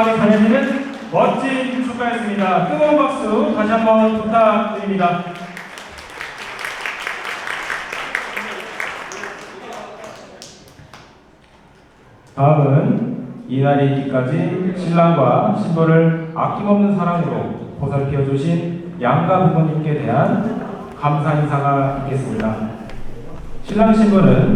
마을이 보내드는 멋진 축가였습니다. 뜨거운 박수 다시 한번 부탁드립니다. 다음은 이날이 있기까지 신랑과 신부를 아낌없는 사랑으로 보살펴 주신 양가 부모님께 대한 감사 인사가 있겠습니다. 신랑 신부는